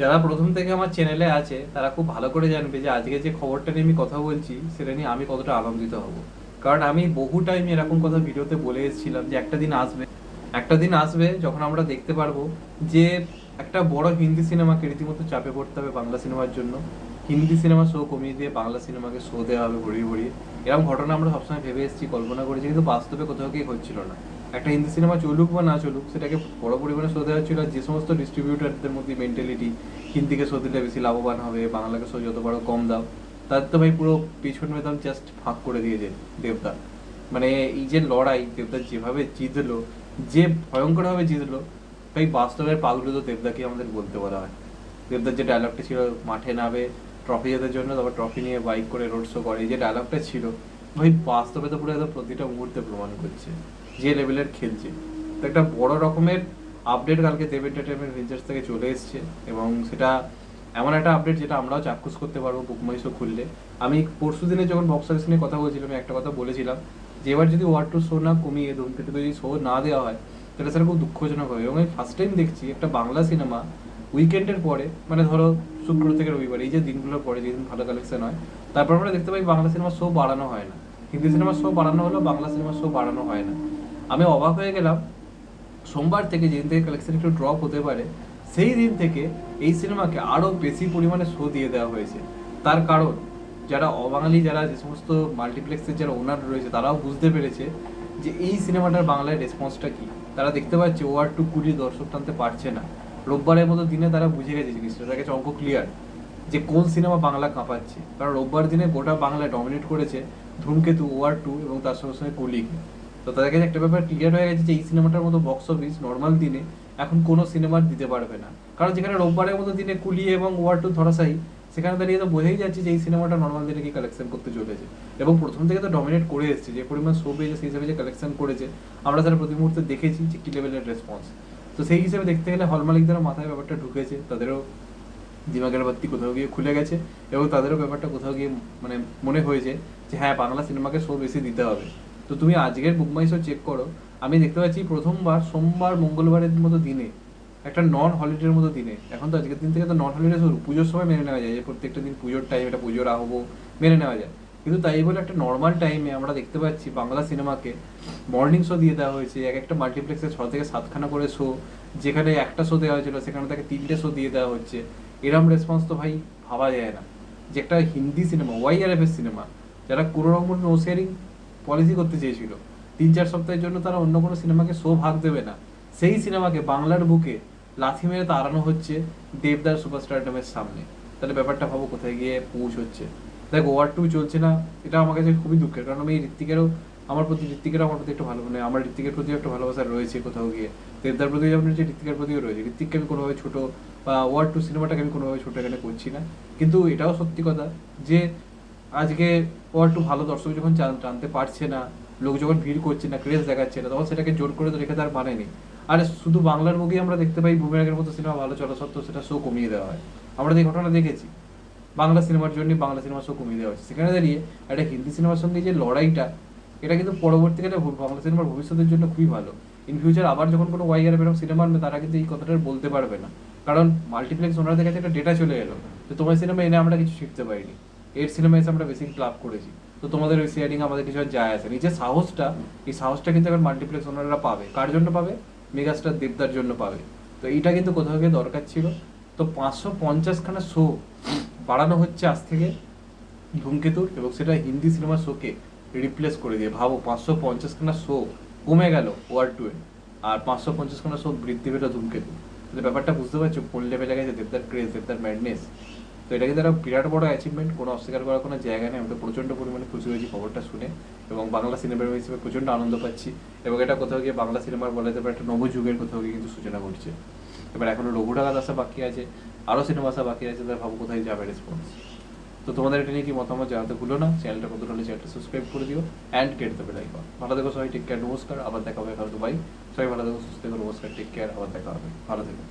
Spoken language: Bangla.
যারা প্রথম থেকে আমার চ্যানেলে আছে, তারা খুব ভালো করে জানবে যে আজকে যে খবরটা নিয়ে আমি কথা বলছি, সেটা নিয়ে আমি কতটা আনন্দিত হব। কারণ আমি বহু টাইম এরকম কথা ভিডিওতে বলে এসেছিলাম যে একটা দিন আসবে। একটা দিন আসবে যখন আমরা দেখতে পারব যে একটা বড় হিন্দি সিনেমাকে রীতিমতো চাপে পড়তে হবে বাংলা সিনেমার জন্য। হিন্দি সিনেমা শো কমিয়ে দিয়ে বাংলা সিনেমাকে শো দেওয়া হবে ভরিয়ে ভরিয়ে। এরকম ঘটনা আমরা সবসময় ভেবে এসেছি, কল্পনা করেছি, কিন্তু বাস্তবে কোথাও কি হচ্ছিল না। একটা হিন্দি সিনেমা চলুক বা না চলুক, সেটাকে বড় পরিমাণে শো দেওয়া হচ্ছিল যে সমস্ত ডিস্ট্রিবিউটারদের মধ্যে মেন্টালিটি হিন্দিকে শো বেশি লাভবান হবে, বাংলাকে শো যত বড় কম দাও, তার তো ভাই পুরো পিছন মেদাম জাস্ট ফাঁক করে দিয়েছে দেবদা। মানে এই যে লড়াই, দেবদা যেভাবে জিতলো, যে ভয়ঙ্করভাবে জিতলো, ভাই বাস্তবের পাগলু তো দেবদাকে আমাদের বলতে বলা হয়। দেবদার যে ডায়লগটা ছিল, মাঠে নামে ট্রফি জেতার জন্য, তারপর ট্রফি নিয়ে বাইক করে রোড শো করে, এই যে ডায়লগটা ছিল ভাই, বাস্তবে তো পুরো একদম প্রতিটা মুহূর্তে প্রমাণ করছে, যে লেভেলের খেলছে। তো একটা বড় রকমের আপডেট কালকে দেব এন্টারটেনমেন্ট ভেঞ্চার্স থেকে চলে এসছে এবং সেটা এমন একটা আপডেট যেটা আমরাও চাক্ষুষ করতে পারব বুকমাই শো খুললে। আমি পরশু দিনে যখন বক্স অফিস নিয়ে কথা বলছিলাম একটা কথা বলেছিলাম যে, এবার যদি ওয়ার টু শো না কমিয়ে ধূমকেতু যদি শো না দেওয়া হয়, তাহলে সেটা খুব দুঃখজনক হবে। এবং আমি ফার্স্ট টাইম দেখছি একটা বাংলা সিনেমা উইকেন্ডের পরে মানে ধরো শুক্র থেকে রবিবার, এই যে দিনগুলোর পরে, যেদিন ভালো কালেকশন হয়, তারপর আমরা দেখতে পাই বাংলা সিনেমা শো বাড়ানো হয় না। হিন্দি সিনেমার শো বাড়ানো হলো, বাংলা সিনেমার শো বাড়ানো হয় না। আমি অবাক হয়ে গেলাম, সোমবার থেকে যেদিন থেকে কালেকশন একটু ড্রপ হতে পারে, সেই দিন থেকে এই সিনেমাকে আরও বেশি পরিমাণে শো দিয়ে দেওয়া হয়েছে। তার কারণ, যারা অবাঙালি, যারা যে সমস্ত মাল্টিপ্লেক্সের যারা ওনার রয়েছে, তারাও বুঝতে পেরেছে যে এই সিনেমাটার বাংলায় রেসপন্সটা কী। তারা দেখতে পাচ্ছে ও আর টু কুড়ি দর্শক টানতে পারছে না। রোববারের মতো দিনে তারা বুঝে গেছে জিনিসটা তাদের কাছে অঙ্ক ক্লিয়ার যে কোন সিনেমা বাংলা কাঁপাচ্ছে। কারণ রোববার দিনে গোটা বাংলায় ডমিনেট করেছে ধূমকেতু ওয়ার টু এবং তার সঙ্গে সঙ্গে কলিগ তো তাদের কাছে একটা ব্যাপার ক্লিয়ার হয়ে গেছে যে এই সিনেমাটার মতো বক্স অফিস নর্মাল দিনে এখন কোনো সিনেমার দিতে পারবে না। কারণ যেখানে রোববারের মতো দিনে কুলি এবং ওয়ার টু ধরাশায়ী সেখানে দাঁড়িয়ে তো বোঝাই যাচ্ছে যে এই সিনেমাটা নর্মাল দিনে কি কালেকশন করতে চলেছে। এবং প্রথম থেকে তো ডমিনেট করে এসেছে, যে পরিমাণ শো পেয়েছে সেই হিসাবে যে কালেকশন করেছে, আমরা তারা প্রতি মুহূর্তে দেখেছি যে কি লেভেলের রেসপন্স তো সেই হিসেবে দেখতে গেলে হল মালিকদেরও মাথায় ব্যাপারটা ঢুকেছে, তাদেরও দিমাগের বাত্তি কোথাও গিয়ে খুলে গেছে এবং তাদেরও ব্যাপারটা কোথাও গিয়ে মানে মনে হয়েছে যে হ্যাঁ বাংলা সিনেমাকে শো বেশি দিতে হবে। তো তুমি আজকের বুকমাই শো চেক করো। আমি দেখতে পাচ্ছি প্রথমবার, সোমবার, মঙ্গলবারের মতো দিনে, একটা নন হলিডের মতো দিনে। এখন তো আজকের দিন থেকে তো নন হলিডে শুরু। পুজোর সময় মেনে নেওয়া যায় যে প্রত্যেকটা দিন পুজোর টাইম এটা পুজোর আহব মেনে নেওয়া যায়। কিন্তু তাই বলে একটা নর্মাল টাইমে আমরা দেখতে পাচ্ছি বাংলা সিনেমাকে মর্নিং শো দিয়ে দেওয়া হয়েছে। এক একটা মাল্টিপ্লেক্সে ছ থেকে সাতখানা করে শো যেখানে একটা শো দেওয়া হয়েছিল, সেখানে তাকে তিনটে শো দিয়ে দেওয়া হচ্ছে। এরম রেসপন্স তো ভাই ভাবা যায় না। যে একটা Hindi cinema Y R F cinema যারা কোনো রকম নো শেয়ারিং পলিসি করতে চেয়েছিল, তিন চার সপ্তাহের জন্য তারা অন্য কোনো সিনেমাকে শো ভাগ দেবে না। সেই সিনেমাকে বাংলার বুকে লাথি মেরে তাড়ানো হচ্ছে দেবদার সুপারস্টারডামের সামনে। তাহলে ব্যাপারটা ভাবো কোথায় গিয়ে পৌঁছচ্ছে। দেখ ওয়ার টু চলছে না, এটা আমার কাছে খুবই দুঃখের। কারণ আমি এই ঋত্বিকেরও, আমার প্রতি ঋত্বিকেরও আমার প্রতি একটু ভালো মানে আমার ঋত্বিকের প্রতি একটা ভালোবাসা রয়েছে কোথাও গিয়ে। দেবদার প্রতি যেমন রয়েছে, ঋত্বিকের প্রতিও রয়েছে। ঋত্বিককে আমি কোনোভাবে ছোট বা ওয়ার টু সিনেমাটাকে আমি কোনোভাবে ছোট এখানে করছি না। কিন্তু এটাও সত্যি কথা যে আজকে ওয়ার টু ভালো দর্শক যখন জানতে পারছে না, লোক যখন ভিড় করছে না ক্রেজ দেখাচ্ছে না, তখন সেটাকে জোর করে রেখে তার মানে নেই। আর শুধু বাংলার মুখেই আমরা দেখতে পাই বুমেরাগের মতো সিনেমা ভালো চলা সত্ত্বেও সেটা শো কমিয়ে দেওয়া হয়। আমরা এই ঘটনা দেখেছি, বাংলা সিনেমার জন্য বাংলা সিনেমা শো কমিয়ে দেওয়া হয়েছে। সেখানে দাঁড়িয়ে একটা হিন্দি সিনেমার সঙ্গে যে লড়াইটা, এটা কিন্তু পরবর্তীকালে বাংলা সিনেমার ভবিষ্যতের জন্য খুবই ভালো। ইন ফিউচার আবার যখন কোনো ওয়াই আর সিনেমা আনবে, তারা কিন্তু এই কথাটা বলতে পারবে না। কারণ মাল্টিপ্লেক্স ওনাদের কাছে একটা ডেটা চলে এলো, যে তোমার সিনেমা এনে আমরা কিছু শিখতে পারিনি। এর সিনেমা এসে আমরা বেশি ক্লাব করেছি। তো তোমাদের ওই শেয়ারিং আমাদের কিছু যায় আসে না। এই যে সাহসটা, এই সাহসটা কিন্তু এখন মাল্টিপ্লেক্স ওনারা পাবে। কার জন্য পাবে? মেগাস্টার দেবদার জন্য পাবে। তো এইটা কিন্তু কোথাও গিয়ে দরকার ছিল। তো পাঁচশো পঞ্চাশখানা শো বাড়ানো হচ্ছে আজ থেকে ধূমকেতুর এবং সেটা হিন্দি সিনেমা শোকে রিপ্লেস করে দিয়ে। ভাবো, পাঁচশো পঞ্চাশখানা শো কমে গেল ওয়ার টু আর পাঁচশো পঞ্চাশখানা শো বৃদ্ধি পেল ধূমকেতু তাহলে ব্যাপারটা বুঝতে পারছ? কোন লেভেলে গেছে? দেবদার ক্রেজ দেবদার ম্যাডনেস তো এটাকে তারা বিরাট বড় অ্যাচিভমেন্ট কোনো অস্বীকার করার কোনো জায়গা নেই। আমি তো প্রচণ্ড পরিমাণে খুশি হয়েছি খবরটা শুনে। এবং বাংলা সিনেমার হিসেবে প্রচণ্ড আনন্দ পাচ্ছি। এবং এটা কোথাও গিয়ে বাংলা সিনেমার বলা যেতে পারে একটা নবযুগের কোথাও গিয়ে কিন্তু সূচনা ঘটছে। এবার এখনও রঘুঢাকাত আসা বাকি আছে। আরও সিনেমা আসা বাকি আছে তারা ভাবো কোথায় যাবে রেসপন্স তো তোমাদের এটা নিয়ে কি মতামত জানাতে ভুলো না? চ্যানেলটা কত হলে চ্যানেলটা সাবস্ক্রাইব করে দিও অ্যান্ড কেটে দেবে লাইক ভালো দেখো সবাই টেক কেয়ার নমস্কার, আবার দেখা হবে কালকে দুবাই সবাই ভালো দেখো সুস্থ থেকো, নমস্কার টেক কেয়ার আবার দেখা হবে। ভালো থেকো।